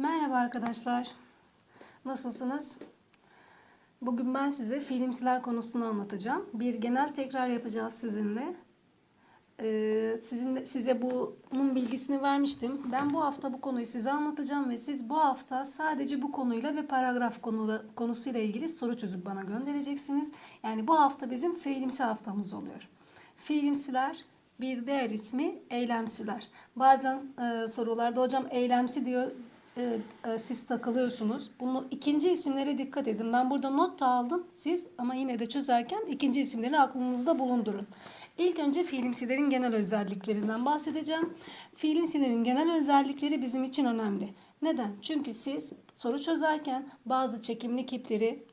Merhaba arkadaşlar. Nasılsınız? Bugün ben size fiilimsiler konusunu anlatacağım. Bir genel tekrar yapacağız sizinle. Ee, sizin, size bunun bilgisini vermiştim. Ben bu hafta bu konuyu size anlatacağım ve siz bu hafta sadece bu konuyla ve paragraf konuyla, konusuyla ilgili soru çözüp bana göndereceksiniz. Yani bu hafta bizim fiilimsi haftamız oluyor. Fiilimsiler bir diğer ismi eylemsiler. Bazen e, sorularda hocam eylemsi diyor e, e, siz takılıyorsunuz. Bunu ikinci isimlere dikkat edin. Ben burada not da aldım. Siz ama yine de çözerken ikinci isimleri aklınızda bulundurun. İlk önce fiilimsilerin genel özelliklerinden bahsedeceğim. Fiilimsilerin genel özellikleri bizim için önemli. Neden? Çünkü siz soru çözerken bazı çekimli kipleri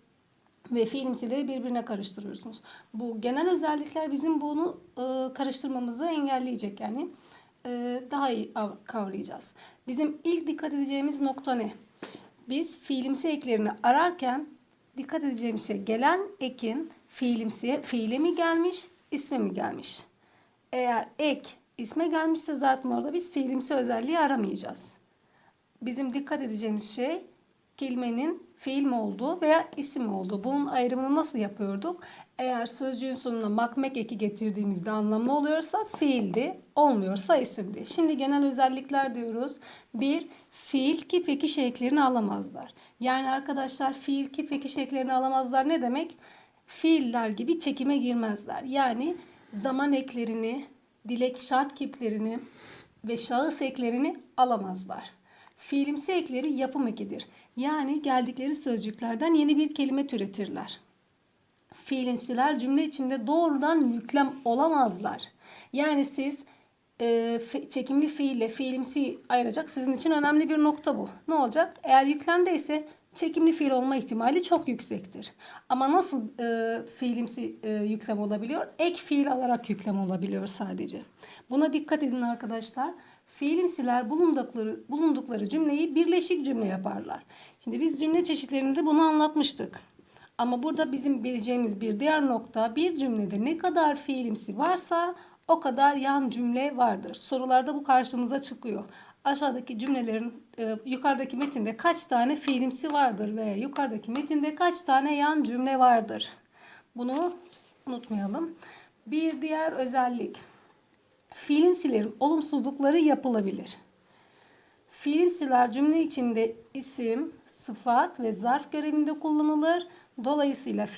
ve fiilimsileri birbirine karıştırıyorsunuz. Bu genel özellikler bizim bunu e, karıştırmamızı engelleyecek yani daha iyi av- kavrayacağız. Bizim ilk dikkat edeceğimiz nokta ne? Biz fiilimsi eklerini ararken dikkat edeceğimiz şey gelen ekin fiilimsiye fiile mi gelmiş, isme mi gelmiş? Eğer ek isme gelmişse zaten orada biz fiilimsi özelliği aramayacağız. Bizim dikkat edeceğimiz şey kelimenin fiil mi olduğu veya isim mi olduğu. Bunun ayrımını nasıl yapıyorduk? Eğer sözcüğün sonuna makmek eki getirdiğimizde anlamlı oluyorsa fiildi, olmuyorsa isimdi. Şimdi genel özellikler diyoruz. Bir, fiil ki peki eklerini alamazlar. Yani arkadaşlar fiil ki peki eklerini alamazlar ne demek? Fiiller gibi çekime girmezler. Yani zaman eklerini, dilek şart kiplerini ve şahıs eklerini alamazlar. Fiilimsi ekleri yapım ekidir. Yani geldikleri sözcüklerden yeni bir kelime türetirler. Fiilimsiler cümle içinde doğrudan yüklem olamazlar. Yani siz e, fe- çekimli fiille fiilimsi ayıracak sizin için önemli bir nokta bu. Ne olacak? Eğer yüklemdeyse çekimli fiil olma ihtimali çok yüksektir. Ama nasıl e, fiilimsi e, yüklem olabiliyor? Ek fiil alarak yüklem olabiliyor sadece. Buna dikkat edin arkadaşlar. Fiilimsiler bulundukları, bulundukları cümleyi birleşik cümle yaparlar. Şimdi biz cümle çeşitlerinde bunu anlatmıştık. Ama burada bizim bileceğimiz bir diğer nokta bir cümlede ne kadar fiilimsi varsa o kadar yan cümle vardır. Sorularda bu karşınıza çıkıyor. Aşağıdaki cümlelerin e, yukarıdaki metinde kaç tane fiilimsi vardır veya yukarıdaki metinde kaç tane yan cümle vardır. Bunu unutmayalım. Bir diğer özellik. Fiilimsilerin olumsuzlukları yapılabilir. Fiilimsiler cümle içinde isim, sıfat ve zarf görevinde kullanılır. Dolayısıyla